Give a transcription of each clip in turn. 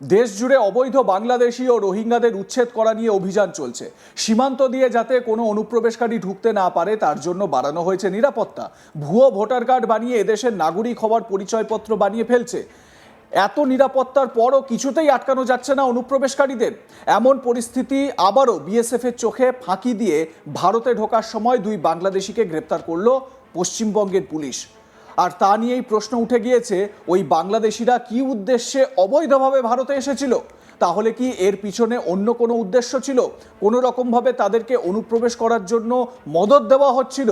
দেশ জুড়ে অবৈধ বাংলাদেশি ও রোহিঙ্গাদের উচ্ছেদ করা নিয়ে অভিযান চলছে। সীমান্ত দিয়ে যাতে কোনো অনুপ্রবেশকারী ঢুকতে না পারে, তার জন্য বাড়ানো হয়েছে নিরাপত্তা। ভুয়ো ভোটার কার্ড বানিয়ে এদেশের নাগরিক হওয়ার পরিচয়পত্র বানিয়ে ফেলছে। এত নিরাপত্তার পরও কিছুতেই আটকানো যাচ্ছে না অনুপ্রবেশকারীদের। এমন পরিস্থিতি আবারও বিএসএফ এর চোখে ফাঁকি দিয়ে ভারতে ঢোকার সময় দুই বাংলাদেশিকে গ্রেপ্তার করল পশ্চিমবঙ্গের পুলিশ। আর তা নিয়েই প্রশ্ন উঠে গিয়েছে, ওই বাংলাদেশিরা কি উদ্দেশ্যে অবৈধভাবে ভারতে এসেছিল? তাহলে কি এর পিছনে অন্য কোনো উদ্দেশ্য ছিল? কোনো রকমভাবে তাদেরকে অনুপ্রবেশ করার জন্য মদত দেওয়া হচ্ছিল?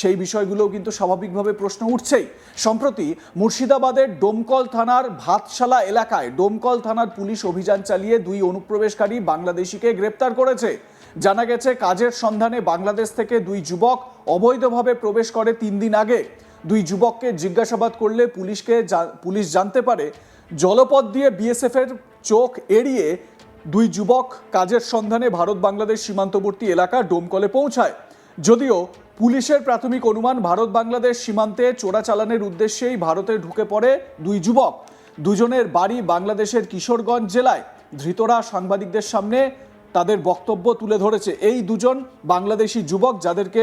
সেই বিষয়গুলোও কিন্তু স্বাভাবিকভাবে প্রশ্ন উঠছেই। সম্প্রতি মুর্শিদাবাদের ডোমকল থানার ভাতশালা এলাকায় ডোমকল থানার পুলিশ অভিযান চালিয়ে দুই অনুপ্রবেশকারী বাংলাদেশিকে গ্রেপ্তার করেছে। জানা গেছে, কাজের সন্ধানে বাংলাদেশ থেকে দুই যুবক অবৈধভাবে প্রবেশ করে তিন দিন আগে। দুই যুবককে জিজ্ঞাসাবাদ করলে পুলিশকে পুলিশ জানতে পারে জলপথ দিয়ে বিএসএফ এর চোখ এড়িয়ে দুই যুবক কাজের সন্ধানে ভারত বাংলাদেশ সীমান্তবর্তী এলাকা ডোমকলে পৌঁছায়। যদিও পুলিশের প্রাথমিক অনুমান ভারত বাংলাদেশ সীমান্তে চোরাচালানের উদ্দেশ্যেই ভারতে ঢুকে পড়ে দুই যুবক। দুজনের বাড়ি বাংলাদেশের কিশোরগঞ্জ জেলায়। ধৃতরা সাংবাদিকদের সামনে তাদের বক্তব্য তুলে ধরেছে। এই দুজন বাংলাদেশি যুবক যাদেরকে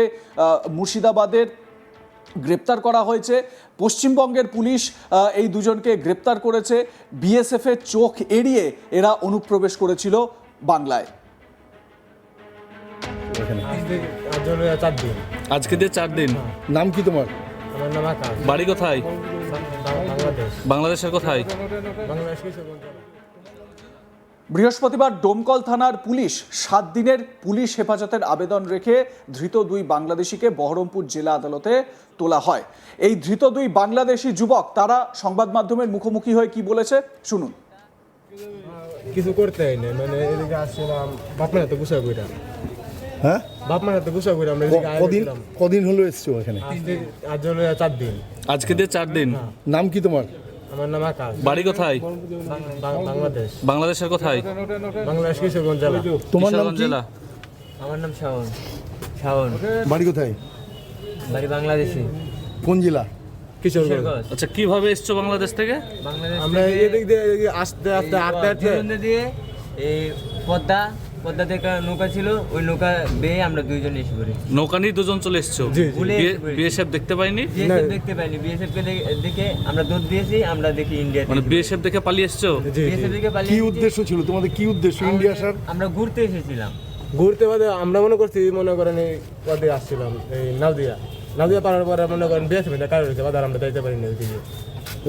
মুর্শিদাবাদের গ্রেপ্তার করা হয়েছে। পশ্চিমবঙ্গের পুলিশ এই দুজনকে গ্রেপ্তার করেছে। বিএসএফ এর চোখ এড়িয়ে এরা অনুপ্রবেশ করেছিল বাংলায়। আজকে দিয়ে চার দিন। নাম কি তোমার? আমার নাম আকাশ। বাড়ি কোথায়? বাংলাদেশের কোথায়। বৃহস্পতিবার ডোমকল থানার পুলিশ সাত দিনের পুলিশ হেফাজতের আবেদন রেখে ধৃত দুই বাংলাদেশিকে বহরমপুর জেলা আদালতে তোলা হয়। এই ধৃত দুই বাংলাদেশি যুবক তারা সংবাদ মাধ্যমের মুখোমুখি হয়ে কি বলেছে? শুনুন। কিছু করতে হয়নি মানে এদিকে আসছিলাম বাপ মায়ের হাতে গুছা কইরা। হ্যাঁ? বাপ মায়ের হাতে গুছা কইরা আমরা কদিন কদিন হলো এসছো এখানে? আজ হলো চার দিন। আজকে দিয়ে চার দিন? নাম কি তোমার? আমার নাম আকাশ। বাড়ি কোথায়? বাংলাদেশ। বাংলাদেশের কোথায়? বাংলাদেশ কিশোরগঞ্জ জেলা। তোমার নাম জেলা। আমার নাম শাওন। শাওন। বাড়ি কোথায়? বাড়ি বাংলাদেশি। কোন জেলা? কিশোরগঞ্জ। আচ্ছা কীভাবে এসছো বাংলাদেশ থেকে? বাংলাদেশ আমরা এদিক দিয়ে আস্তে আস্তে দিয়ে এই পদ্মা পদ্মা থেকে নৌকা ছিল ওই নৌকা বেয়ে আমরা দুইজন এসে পড়ি নৌকা নিয়ে দুজন চলে এসছো? জি, জি। ভুলে এসে পড়ি। বিএসএফ দেখতে পাইনি? বিএসএফ দেখতে পাইনি। বিএসএফ কে দে- দেখে আমরা দৌড় দিয়েছি আমরা দেখি ইন্ডিয়া মানে বিএসএফ দেখে পালিয়ে এসছো? জি জি। বিএসএফ কি পালিয়ে এসেছি। উদ্দেশ্য ছিল? তোমাদের কি উদ্দেশ্য ইন্ডিয়া আসার? আমরা ঘুরতে এসেছিলাম। ঘুরতে বাদে আমরা মনে করছি মনে করেন এই পদে আসছিলাম এই নাওদিয়া নাওদিয়া পারার পরে মনে করেন বিয়ে আসবে কারও হয়েছে বাদে আমরা যাইতে পারিনি ওইদিকে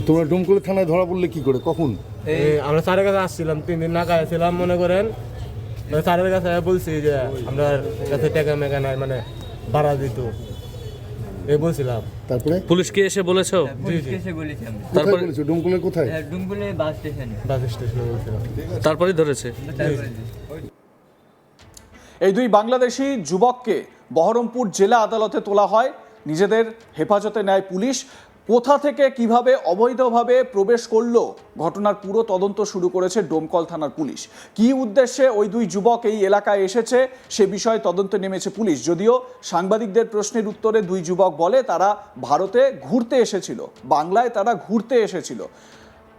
তোমরা ডোমকলের থানায় ধরা পড়লে কি করে? কখন? এই আমরা স্যারের কাছে আসছিলাম তিন দিন না ছিলাম মনে করেন মানে স্যারের কাছে বলছি যে আমরা কাছে টাকা মেকা নাই মানে ভাড়া দিত। এই বলছিলাম। তারপরে? পুলিশকে এসে বলেছ? পুলিশকে এসে বলেছি আমরা। তারপরে বলেছ? ডোমকলের কোথায়? হ্যাঁ, ডুমবুলে বাস স্টেশনে। বাস স্টেশনে বলছিলাম। তারপরে ধরেছে। এই দুই বাংলাদেশি যুবককে বহরমপুর জেলা আদালতে তোলা হয়। নিজেদের হেফাজতে নেয় পুলিশ। কোথা থেকে কীভাবে অবৈধভাবে প্রবেশ করল? ঘটনার পুরো তদন্ত শুরু করেছে ডোমকল থানার পুলিশ। কি উদ্দেশ্যে ওই দুই যুবক এই এলাকায় এসেছে? সে বিষয়ে তদন্তে নেমেছে পুলিশ। যদিও সাংবাদিকদের প্রশ্নের উত্তরে দুই যুবক বলে, তারা ভারতে ঘুরতে এসেছিল। বাংলায় তারা ঘুরতে এসেছিল।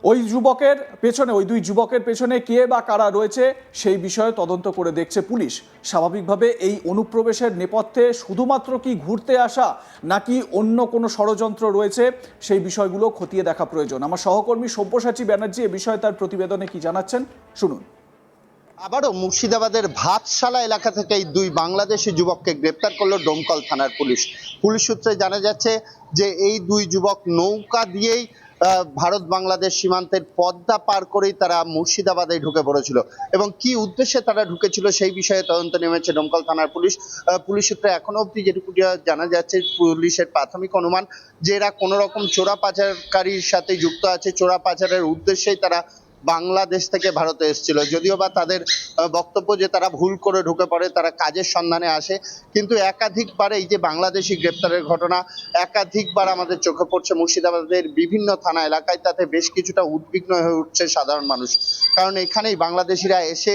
ওই যুবকের পেছনে, ওই দুই যুবকের পেছনে কে বা কারা রয়েছে সেই বিষয়ে তদন্ত করে দেখছে পুলিশ। স্বাভাবিকভাবে এই অনুপ্রবেশের নেপথ্যে শুধুমাত্র কি ঘুরতে আসা নাকি অন্য কোনো ষড়যন্ত্র রয়েছে সেই বিষয়গুলো খতিয়ে দেখা প্রয়োজন। আমার সহকর্মী সব্যসাচী ব্যানার্জি এ বিষয়ে তার প্রতিবেদনে কি জানাচ্ছেন, শুনুন। আবারও মুর্শিদাবাদের ভাতশালা এলাকা থেকে এই দুই বাংলাদেশি যুবককে গ্রেপ্তার করল ডোমকল থানার পুলিশ। পুলিশ সূত্রে জানা যাচ্ছে যে এই দুই যুবক নৌকা দিয়েই ভারত বাংলাদেশ সীমান্তের পদ্মা পার করেই তারা মুর্শিদাবাদে ঢুকে পড়েছিল। এবং কি উদ্দেশ্যে তারা ঢুকেছিল সেই বিষয়ে তদন্ত নেমেছে ডোমকল থানার পুলিশ। পুলিশ সূত্রে এখনও অব্দি যেটুকু জানা যাচ্ছে, পুলিশের প্রাথমিক অনুমান যে এরা কোনো রকম চোরা পাচারকারীর সাথে যুক্ত আছে। চোরা পাচারের উদ্দেশ্যেই তারা বাংলাদেশ থেকে ভারতে এসেছিল। যদিও বা তাদের বক্তব্য যে তারা ভুল করে ঢুকে পড়ে, তারা কাজের সন্ধানে আসে। কিন্তু একাধিকবার এই যে বাংলাদেশি গ্রেপ্তারের ঘটনা, একাধিকবার আমাদের চোখে পড়ছে মুর্শিদাবাদের বিভিন্ন থানা এলাকায়, তাতে বেশ কিছুটা উদ্বিগ্ন হয়ে উঠছে সাধারণ মানুষ। কারণ এখানেই বাংলাদেশিরা এসে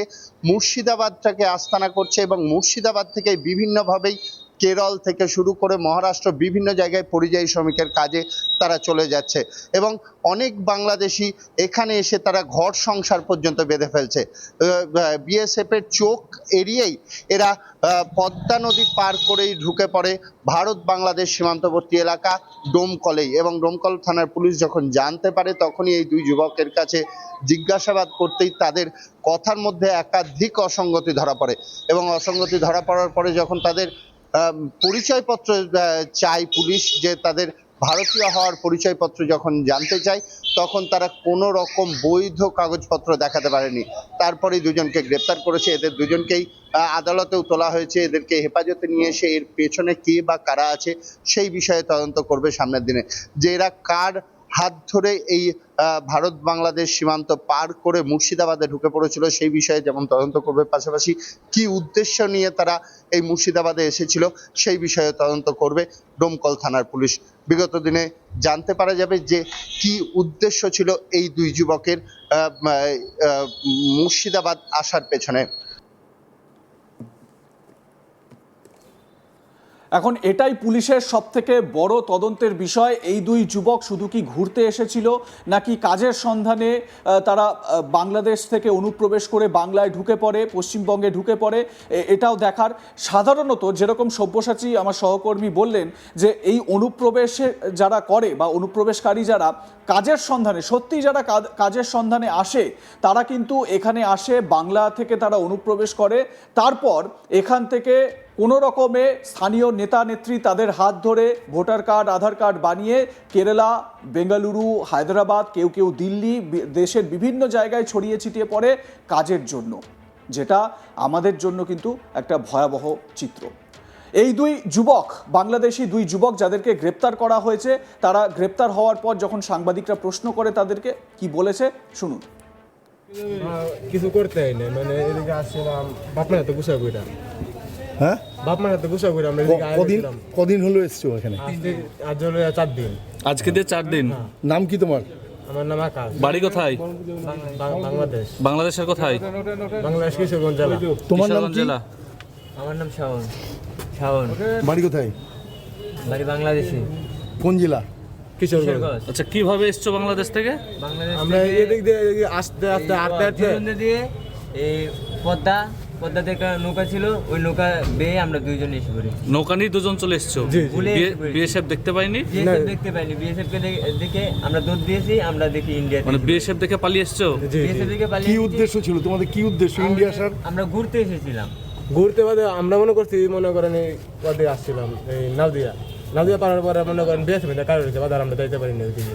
মুর্শিদাবাদটাকে আস্তানা করছে এবং মুর্শিদাবাদ থেকে বিভিন্নভাবেই কেরল থেকে শুরু করে মহারাষ্ট্র বিভিন্ন জায়গায় পরিযায়ী শ্রমিকের কাজে তারা চলে যাচ্ছে এবং অনেক বাংলাদেশি এখানে এসে তারা ঘর সংসার পর্যন্ত বেঁধে ফেলছে। বিএসএফ এর চোখ এড়িয়েই এরা পদ্মা নদী পার করেই ঢুকে পড়ে ভারত বাংলাদেশ সীমান্তবর্তী এলাকা ডোমকলেই এবং ডোমকল থানার পুলিশ যখন জানতে পারে তখনই এই দুই যুবকের কাছে জিজ্ঞাসাবাদ করতেই তাদের কথার মধ্যে একাধিক অসঙ্গতি ধরা পড়ে এবং অসঙ্গতি ধরা পড়ার পরে যখন তাদের পরিচয়পত্র চাই পুলিশ যে তাদের ভারতীয় হওয়ার পরিচয়পত্র যখন জানতে চায়, তখন তারা কোনো রকম বৈধ কাগজপত্র দেখাতে পারেনি। তারপরে দুজনকে গ্রেপ্তার করেছে। এদের দুজনকেই আদালতেও তোলা হয়েছে। এদেরকে হেফাজতে নিয়ে এসে এর পেছনে কে বা কারা আছে, সেই বিষয়ে তদন্ত করবে সামনের দিনে। যে এরা কার হাত ধরে এই ভারত বাংলাদেশ সীমান্ত পার করে মুর্শিদাবাদে ঢুকে পড়েছিল। সেই বিষয়ে যেমন তদন্ত করবে, পাশাপাশি কি উদ্দেশ্য নিয়ে তারা এই মুর্শিদাবাদে এসেছিল, সেই বিষয়ে তদন্ত করবে ডোমকল থানার পুলিশ। বিগত দিনে জানতে পারা যাবে যে কি উদ্দেশ্য ছিল এই দুই যুবকের মুর্শিদাবাদ আসার পেছনে। এখন এটাই পুলিশের সব থেকে বড় তদন্তের বিষয়। এই দুই যুবক শুধু কি ঘুরতে এসেছিল নাকি কাজের সন্ধানে তারা বাংলাদেশ থেকে অনুপ্রবেশ করে বাংলায় ঢুকে পড়ে, পশ্চিমবঙ্গে ঢুকে পড়ে এটাও দেখার। সাধারণত যেরকম সব্যসাচী আমার সহকর্মী বললেন যে এই অনুপ্রবেশে যারা করে বা অনুপ্রবেশকারী যারা, কাজের সন্ধানে, সত্যি যারা কাজের সন্ধানে আসে, তারা কিন্তু এখানে আসে, বাংলা থেকে তারা অনুপ্রবেশ করে। তারপর এখান থেকে কোনো রকমে স্থানীয় নেতা নেত্রী তাদের হাত ধরে ভোটার কার্ড আধার কার্ড বানিয়ে কেরালা বেঙ্গালুরু হায়দ্রাবাদ কেউ কেউ দিল্লি দেশের বিভিন্ন জায়গায় ছড়িয়ে ছিটিয়ে পড়ে কাজের জন্য যেটা আমাদের জন্য কিন্তু একটা ভয়াবহ চিত্র। এই দুই যুবক বাংলাদেশি দুই যুবক যাদেরকে গ্রেপ্তার করা হয়েছে তারা গ্রেপ্তার হওয়ার পর যখন সাংবাদিকরা প্রশ্ন করে তাদেরকে কি বলেছে শুনুন। কিছু করতে হয় মানে এদিকে আসছিলাম বাপ মায়ের তো গুছা কইরা হ্যাঁ? বাপ মায়ের তো গুছা কইরা আমরা এদিকে আয় কদিন গেছিলাম। কদিন হলো এসছো এখানে? আজ হলো চার দিন। আজকে দিয়ে চার দিন? নাম কি তোমার? আমার নাম আকাশ। বাড়ি কোথায়? বাং- বাংলাদেশ। বাংলাদেশের কোথায়? বাংলাদেশ কিশোরগঞ্জ জেলা। তোমার নাম কিশোরগঞ্জ কি? জেলা। আমার নাম শাওন। শাওন। বাড়ি কোথায়? বাড়ি বাংলাদেশি। কোন জেলা? কিশোরগঞ্জ। কিশোরগঞ্জ। আচ্ছা কীভাবে এসছো বাংলাদেশ থেকে? বাংলাদেশ আমরা থেকে এদিক দিয়ে এদিকে আস্তে আস্তে হাঁটতে হাঁটতে জীবনদা দিয়ে এই পদ্মা পদ্মা থেকে নৌকা ছিল ওই নৌকা বেয়ে আমরা দুইজন এসে পড়ি। নৌকা নিয়ে দুজন চলে এসছো? জি, জি। ভুলে এসে পড়ি। বিএসএফ দেখতে পাইনি? বিএসএফ দেখতে পাইনি। বিএসএফ কে দেখে- দেখে আমরা দৌড় দিয়েছি আমরা দেখি ইন্ডিয়া মানে বিএসএফ দেখে পালিয়ে এসছো? জি জি। বিএসএফ থেকে কি পালিয়ে এসেছি। উদ্দেশ্য ছিল? তোমাদের কি উদ্দেশ্য ইন্ডিয়া আসার? আমরা ঘুরতে এসেছিলাম। ঘুরতে বাদে আমরা মনে করছি মনে করেন এই পদে আসছিলাম এই নাওদিয়া নাওদিয়া পারার পরে মনে করেন বিয়ে আসবে কারও রয়েছে বাদে আর আমরা যাইতে পারি না ওইদিকে